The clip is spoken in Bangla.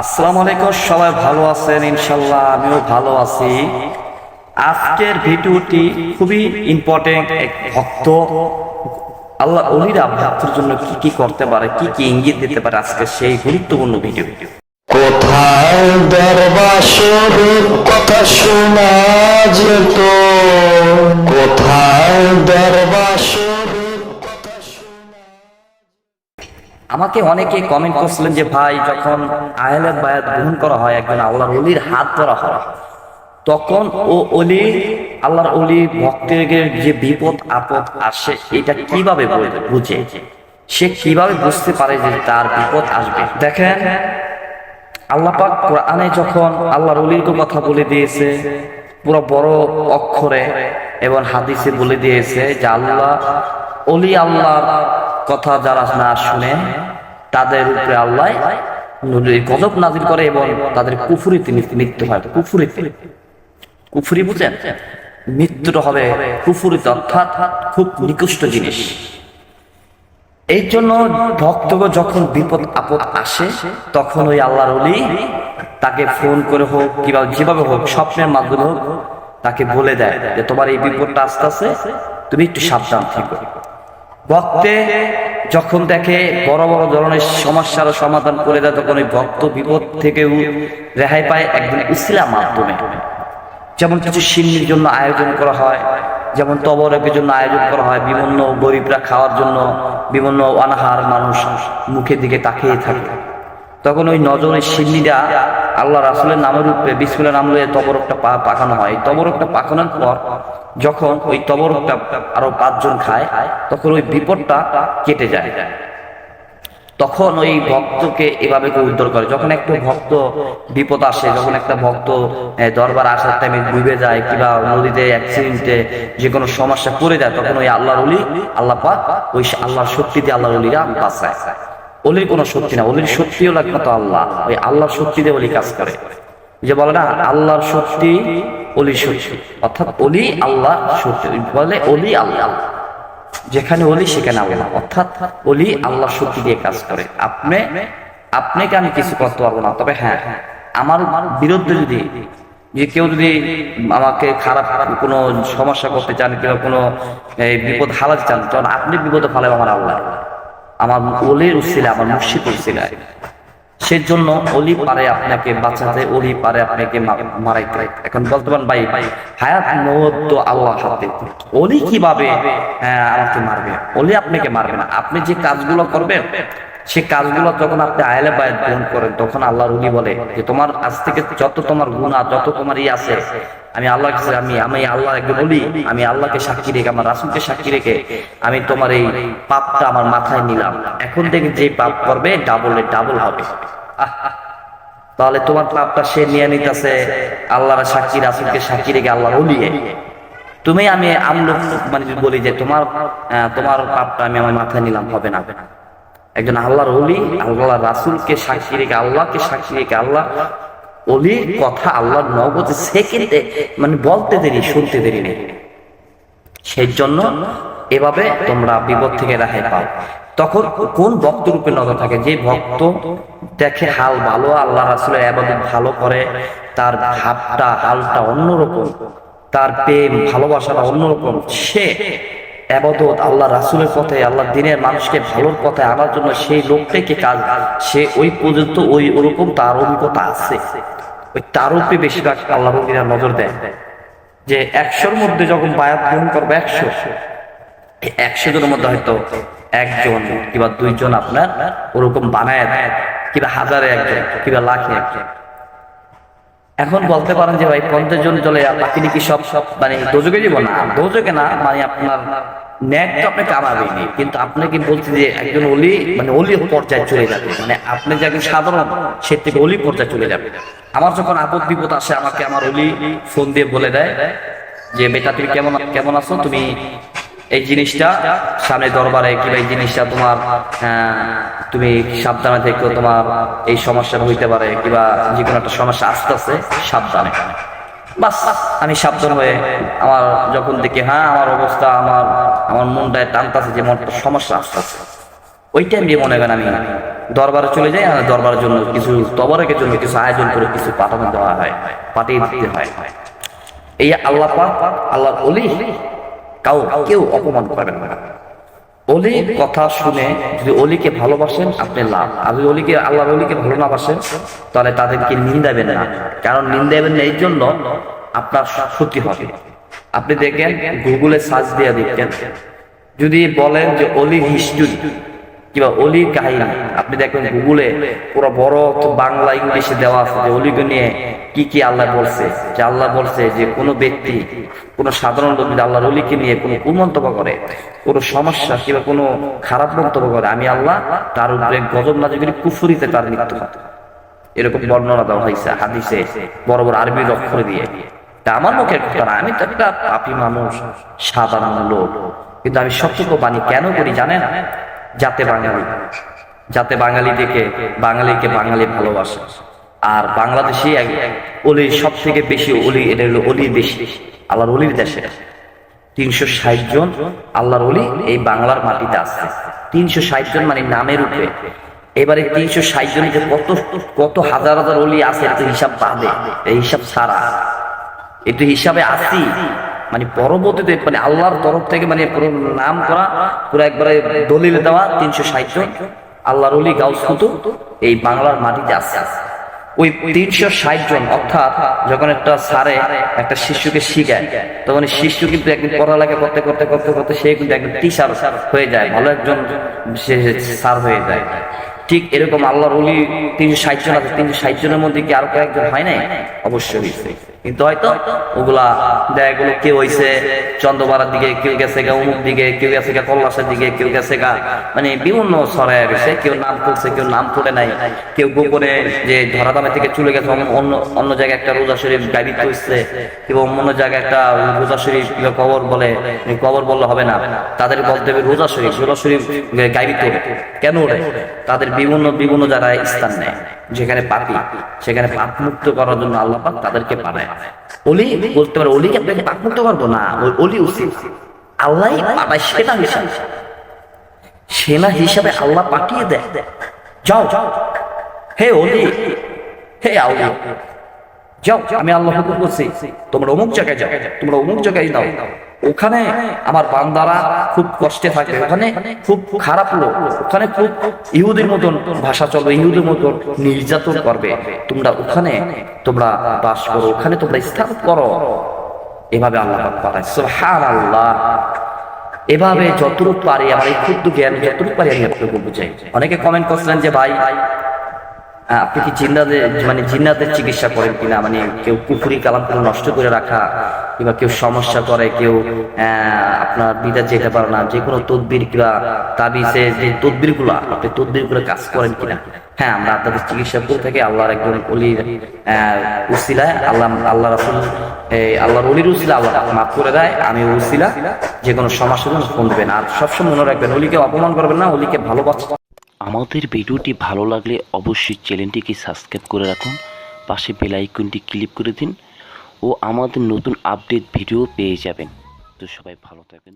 আসসালামু আলাইকুম, সবাই ভালো আছেন? ইনশাল্লাহ আমিও ভালো আছি। আজকের ভিডিওটি খুবই ইম্পর্টেন্ট এক ভক্ত। আল্লাহ অলিরা ভক্তের জন্য কি কি করতে পারে, কি কি ইঙ্গিত দিতে পারে আজকে সেই গুরুত্বপূর্ণ ভিডিও। কোথায় দরবাসর কথা শোনা যেত? কোথায় দরবাসর আমাকে অনেকে কমেন্ট করছিলেন যে, ভাই, যখন আহলের বায়াত গ্রহণ করা হয়, একজন আল্লাহর অলির হাত ধরা হয়, তখন ও অলি আল্লাহর অলি ভক্তের যে বিপদ আপদ আসে, এটা কীভাবে বুঝে? সে কীভাবে বুঝতে পারে যে তার বিপদ আসবে? দেখেন, আল্লাহ পাক কোরআনে যখন আল্লাহর অলির কথা বলে দিয়েছে, পুরো বড় অক্ষরে এবং হাদিসে বলে দিয়েছে যে, আল্লাহ অলি আল্লাহ কথা যারা না শুনে তাদের উপরে আল্লাহ গজব নাজির করে এবং তাদের কুফুরিতে মৃত্যু হয়। কুফুরিতে কুফুরি বুঝেন? মৃত্যুটা হবে কুফুরিতে, অর্থাৎ খুব নিকৃষ্ট জিনিস। এই জন্য ভক্তগণ যখন বিপদ আপদ আসে, তখন ওই আল্লাহর তাকে ফোন করে হোক কিংবা যেভাবে হোক, স্বপ্নের মাধ্যমে হোক, তাকে বলে দেয় যে, তোমার এই বিপদটা আস্তে আছে তুমি একটু সাবধান থেকো। ভক্তে যখন দেখে বড় বড় ধরনের সমস্যার সমাধান করে দেয়, তখন ওই ভক্ত বিপদ থেকে রেহাই পায় একদিন ইসলাম মাধ্যমে। যেমন কিছু সিন্নির জন্য আয়োজন করা হয়, যেমন তবরকের জন্য আয়োজন করা হয়, বিভিন্ন গরিবরা খাওয়ার জন্য বিভিন্ন অনাহার মানুষ মুখের দিকে তাকিয়ে থাকে। তখন ওই নজনের সিন্নিরা আল্লাহ রাসুলের নামের উপরে বিসমিল্লা নাম লয়ে তবরকটা পা- পাকানো হয়। তবরকটা পাকানোর পর যখন ওই তবরকটা আরও পাঁচজন খায়, তখন ওই বিপদটা কেটে যায়। তখন ওই ভক্তকে এভাবে কেউ উদ্ধার করে। যখন একটা ভক্ত বিপদ আসে, যখন একটা ভক্ত দরবার আসার টাইমে ডুবে যায় কিংবা নদীতে অ্যাক্সিডেন্টে যে কোনো সমস্যা পড়ে যায়, তখন ওই আল্লাহর অলি আল্লাহ পাক ওই আল্লাহর শক্তিতে আল্লাহর অলিরা বাঁচায়। অলির কোনো শক্তি না অলির শক্তিও লাগবে তো আল্লাহ। ওই আল্লাহর শক্তি দিয়ে অলি কাজ করে। যে বলে না, আল্লাহর শক্তি অলি শক্তি। অর্থাৎ অলি আল্লাহ শক্তি। বলে অলি আল্লাহ। যেখানে অলি সেখানে আল্লাহ। অর্থাৎ অলি আল্লাহ শক্তি দিয়ে কাজ করে। আপনি আপনাকে আমি কিছু করতে পারব না? তবে হ্যাঁ আমার বিরুদ্ধে যদি, যে কেউ যদি আমাকে খারাপ কোনো সমস্যা করতে চান কিংবা কোনো বিপদ হালাতে চান তখন আপনি বিপদে ফালে আমার আল্লাহ। আমার অলির উসিলা আমার মুর্শিদ উসিলায়। সেজন্য অলি পারে আপনাকে বাঁচাতে অলি পারে আপনাকে মারাইতে। এখন বলতে পারেন ভাই ভাই হায়াত মৌত তো আল্লাহ হাতে। অলি কীভাবে হ্যাঁ, আমাকে মারবে? অলি আপনাকে মারবে না। আপনি যে কাজগুলো করবেন সে কাজগুলো যখন আপনি আয়লে বায়াত গ্রহণ করেন, তখন আল্লাহর উলি বলে যে তোমার আজ থেকে যত তোমার গুণা যত তোমার ই আছে, আমি আল্লাহ আমি আমি আল্লাহ বলি, আমি আল্লাহকে সাক্ষী রেখে, আমার রাসুলকে সাক্ষী রেখে আমি তোমার এই পাপটা আমার মাথায় নিলাম। এখন থেকে যে পাপ করবে ডাবলে ডাবল হবে। তাহলে তোমার পাপটা সে নিয়ে নিতেছে, আল্লাহর সাক্ষী, রাসুলকে সাক্ষী রেখে আল্লাহর উলিয়ে তুমি আমি আমলোক মানে বলি যে তোমার তোমার পাপটা আমি, আমার মাথায় নিলাম, হবে না। একজন আল্লাহর অলি আল্লাহ রাসুলকে সাক্ষী রেখে, আল্লাহকে সাক্ষী রেখে, আল্লাহ অলির কথা আল্লাহর নগদে সেকেন্ডে মানে বলতে দেরি, শুনতে দেরি নেই। সেই জন্য এভাবে তোমরা বিপদ থেকে রেহাই পাও। তখন কোন ভক্ত রূপে নজর থাকে? যে ভক্ত দেখে হাল ভালো আল্লাহ রাসুলের আবাদত ভালো করে, তার ভাবটা, হালটা অন্যরকম, তার প্রেম, ভালোবাসাটা অন্যরকম, সে আবাদত আল্লাহ রাসুলের পথে, আল্লাহ দিনের মানুষকে ভালোর পথে আনার জন্য সেই লোকটাকে কাজ? সে ওই পর্যন্ত ওই ওরকম তার অভিজ্ঞতা আছে। ওই তার উপরে বেশিরভাগ আল্লাহ রবিরা নজর দেয় যে একশোর মধ্যে যখন বায়াত গ্রহণ করবে একশো একশো জনের মধ্যে হয়তো একজন কিংবা দুইজন আপনার ওরকম বানায় দেয়, কিংবা হাজারে একজন, কিংবা লাখে একজন। এখন বলতে পারেন যে ভাই, পঞ্চাশ জন চলে বাকি নাকি সব সব মানে দোজকে দিব না। দোজকে না মানে আপনার ন্যাক তো আপনি কামাবেনি কিন্তু আপনি কি বলছেন যে একজন অলি মানে অলি পর্যায়ে চলে যাবে। মানে আপনি যে একজন সাধারণ, সে থেকে অলি পর্যায়ে চলে যাবে। আমার যখন আপদ বিপদ আসে, আমাকে আমার অলি ফোন দিয়ে বলে দেয় যে, বেটা, তুমি কেমন কেমন আছো? তুমি এই জিনিসটা সামনে দরবারে কিংবা এই জিনিসটা তোমার তুমি সাবধানে থেকো, তোমার এই সমস্যা হইতে পারে কিংবা যে কোনো একটা সমস্যা আসতে আসতে সাবধানে। বাস, আমি সাবধান হয়ে আমার যখন দেখি হ্যাঁ আমার অবস্থা, আমার আমার মনটায় টানতাছে যে মনটা সমস্যা আসতেছে ওই টাইম দিয়ে মনে করেন আমি দরবারে চলে যাই, আর দরবারের জন্য কিছু তবরকের জন্য কিছু আয়োজন করে কিছু পাঠানো দেওয়া হয়, পাঠিয়ে দিতে হয়। এই আল্লাহ আল্লাহ অলি কাউ কেউ অপমান করবেন না। অলি কথা শুনে যদি অলিকে ভালোবাসেন, আপনি লাভ। আর যদি অলিকে, আল্লাহর অলিকে ভালো না বাসেন, তাহলে তাদেরকে নিন্দাবেন না। কারণ নিন্দাবেন না এই জন্য আপনার সত্যি হবে। আপনি দেখেন গুগলে সার্চ দিয়ে দেখেন। যদি বলেন যে অলি হিস্টরি কিংবা অলির কাহিনী, আপনি দেখবেন গুগলে পুরো বড় বাংলা ইংলিশে দেওয়া আছে যে অলিকে নিয়ে কি কি আল্লাহ বলছে, যে আল্লাহ বলছে যে কোনো ব্যক্তি, কোনো সাধারণ লোক যদি আল্লাহর অলিকে নিয়ে কোনো কুমন্তব্য করে, কোনো সমস্যা কিংবা কোনো খারাপ মন্তব্য করে, আমি আল্লাহ তার উপরে গজব না যদি কুফুরিতে তার মৃত্যু এরকম বর্ণনা দেওয়া হয়েছে হাদিসে, বড় বড় আরবির অক্ষরে দিয়ে। তা আমার মুখে কথা আমি তো একটা পাপি মানুষ, সাধারণ লোক। কিন্তু আমি সত্যক বাণী কেন করি জানেন? যাতে বাঙালি যাতে বাঙালি দেখে বাঙালিকে বাঙালি ভালোবাসে। আর বাংলাদেশে অলির সব থেকে বেশি অলি, এটা হলো অলি বেশি আল্লাহর অলির দেশে। তিনশো ষাট জন আল্লাহর অলি এই বাংলার মাটিতে আছে। তিনশো ষাট জন মানে নামের উপরে। এবারে তিনশো ষাট জন যে কত কত হাজার হাজার অলি আছে এটা হিসাব বাদে এই হিসাব ছাড়া। একটু হিসাবে আসি মানে পরবর্তীতে মানে আল্লাহর তরফ থেকে মানে পুরো নাম করা, পুরো একবারে দলিল দেওয়া তিনশো ষাট জন। আল্লাহর অলি গাউস এই বাংলার মাটিতে আছে। ওই তিনশো ষাট জন, অর্থাৎ যখন একটা স্যারে একটা শিশুকে শিখায়, তখন শিশু কিন্তু একদিন পড়ালেখা করতে করতে করতে করতে সে কিন্তু একজন টিচার হয়ে যায়, ভালো একজন সে স্যার হয়ে যায়। ঠিক এরকম আল্লাহর অলি তিনশো ষাট জন আছে, তিনশো ষাট জনের মধ্যে কি আরও কয়েকজন হয় নাই? অবশ্যই হয়েছে। কিন্তু হয়তো ওগুলা দেখা গেলো কেউ হয়েছে চন্দ্রপাড়ার দিকে কেউ গেছে গা, অমুক দিকে কেউ গেছে গা কল্লাসের দিকে কেউ গেছে গা। মানে বিভিন্ন ছড়ায় গেছে কেউ নাম তুলছে, কেউ নাম তুলে নাই। কেউ গোপনে যে ধরাধামে থেকে চলে গেছে, অন্য অন্য জায়গায় একটা রোজা শরীফ গাইবিত হচ্ছে এবং অন্য জায়গায় একটা রোজা শরীফ কিংবা কবর বলে কবর বললে হবে না। তাদের বলতে হবে রোজা শরীফ রোজা শরীফ গাইবিত ওঠে কেন ওঠে? তাদের বিভিন্ন বিভিন্ন জায়গায় স্থান নেয়। যেখানে পাপি, সেখানে পাপ মুক্ত করার জন্য আল্লাহ পাক তাদেরকে পাঠায় বলতে পারে আপনাকে পাপ মুক্ত করব না উচিত। আল্লাহ পাঠায় সেনা হিসাবে। সেনা হিসাবে আল্লাহ পাঠিয়ে দেয়। যাও যাও। হে অলি, হে আউলি যাও, আমি আল্লাহ হুকুম করছি, তোমরা অমুক জায়গায় যাও, তোমরা অমুক জায়গায় দাও ওখানে আমার বান্দারা খুব কষ্টে থাকবে ওখানে খুব খারাপ লোক। ওখানে খুব ইহুদের মতন ভাষা চলবে ইহুদের মতন নির্যাতন করবে। তোমরা ওখানে, তোমরা বাস করো, ওখানে তোমরা স্থান করো। এভাবে আল্লাহ পাঠায় সুবহানাল্লাহ। এভাবে যতটুকু পারি আমার এই ক্ষুদ্র জ্ঞান, যতটুকু পারি আমি আপনাকে বুঝাই। অনেকে কমেন্ট করছিলেন যে, ভাই আপনি কি জিন্নাদের মানে জিন্নাতের চিকিৎসা করেন কিনা? মানে কেউ পুকুরি কালাম করে নষ্ট করে রাখা কিংবা কেউ সমস্যা করে, কেউ আপনার বিদার যেতে পারে না, যে কোনো তদবির কিংবা তাবিজে যে তদবিরগুলা আপনি তদবির করে কাজ করেন কিনা? হ্যাঁ আমরা আপনাদের চিকিৎসা করে থাকি, আল্লাহর একজন অলির উসিলায়, আল্লাহ আল্লাহ রাসুল আল্লাহর অলির উসিলা আল্লাহ মাফ করে দেয়, আমি উসিলা যে কোনো সমস্যার জন্য ফোন দেবেন। আর সবসময় মনে রাখবেন অলিকে অপমান করবেন না অলিকে ভালোবাসবেন। আমাদের ভিডিওটি ভালো লাগলে অবশ্যই চ্যানেলটিকে সাবস্ক্রাইব করে রাখুন, পাশে বেল আইকনটি ক্লিক করে দিন ও আমাদের নতুন আপডেট ভিডিও পেয়ে যাবেন। তো সবাই ভালো থাকবেন